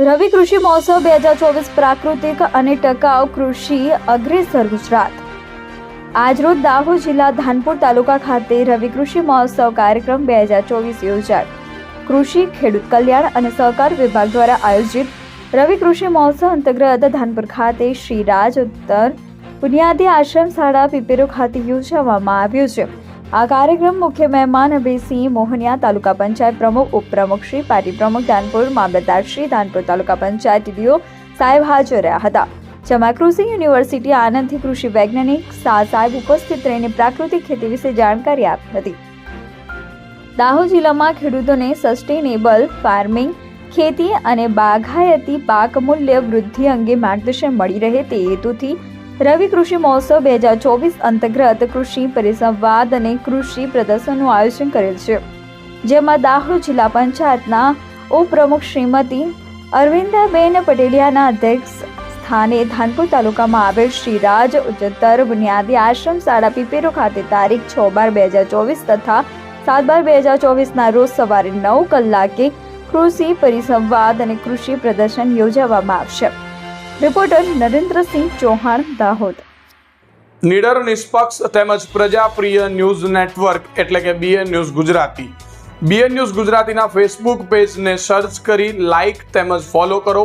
રવિ કૃષિ મહોત્સવ બે હજાર ચોવીસ પ્રાકૃતિક અને ટકાઉ કૃષિ અગ્રેસર ગુજરાત. આજરોજ દાહોદ જિલ્લા ધાનપુર તાલુકા ખાતે રવિ કૃષિ મહોત્સવ કાર્યક્રમ બે હજાર ચોવીસ યોજાયો. કૃષિ, ખેડૂત કલ્યાણ અને સહકાર વિભાગ દ્વારા આયોજિત રવિ કૃષિ મહોત્સવ અંતર્ગત ધાનપુર ખાતે શ્રી રાજ ઉત્તર બુનિયાદી આશ્રમ શાળા પીપેરો ખાતે યોજવામાં આવ્યું છે. આ કાર્યક્રમ મુખ્ય મહેમાન અભયસિંહ મોહનિયા, તાલુકા પંચાયત પ્રમુખ ઉપપ્રમુખ શ્રી પાર્ટી પ્રમુખ ધાનપુર, મામલતદાર શ્રી, ધાનપુર તાલુકા પંચાયત ડીઓ સાહેબ હાજર રહ્યા હતા. જેમાં કૃષિ યુનિવર્સિટી આનંદથી કૃષિ વૈજ્ઞાનિક શાહ સાહેબ ઉપસ્થિત રહીને પ્રાકૃતિક ખેતી વિશે જાણકારી આપી હતી. દાહોદ જિલ્લામાં ખેડૂતોને સસ્ટેનેબલ ફાર્મિંગ ખેતી અને બાગાયતી પાક મૂલ્ય વૃદ્ધિ અંગે માર્ગદર્શન મળી રહે તે હેતુથી રવિ કૃષિ મહોત્સવ બે હજાર ચોવીસ અંતર્ગત કૃષિ પરિસંવાદ અને કૃષિ પ્રદર્શનનું આયોજન કરેલ છે, જેમાં દાહોદ જિલ્લા પંચાયતના ઉપપ્રમુખ શ્રીમતી અરવિંદાબેન પટેલિયાના અધ્યક્ષ સ્થાને ધાનપુર તાલુકામાં આવેલ શ્રી રાજ ઉચ્ચતર બુનિયાદી આશ્રમ શાળા પીપેરો ખાતે તારીખ છ બાર બે હજાર ચોવીસ તથા સાત બાર બે હજાર ચોવીસના રોજ સવારે નવ કલાકે કૃષિ પરિસંવાદ અને કૃષિ પ્રદર્શન યોજવામાં આવશે. રિપોર્ટર નરેન્દ્રસિંહ ચૌહાણ, દાહોદ. નિડર, નિષ્પક્ષ તેમજ પ્રજાપ્રિય ન્યૂઝ નેટવર્ક એટલે કે BN news Gujarati. BN news ગુજરાતીના ફેસબુક પેજને સર્ચ કરી લાઇક તેમજ ફોલો કરો.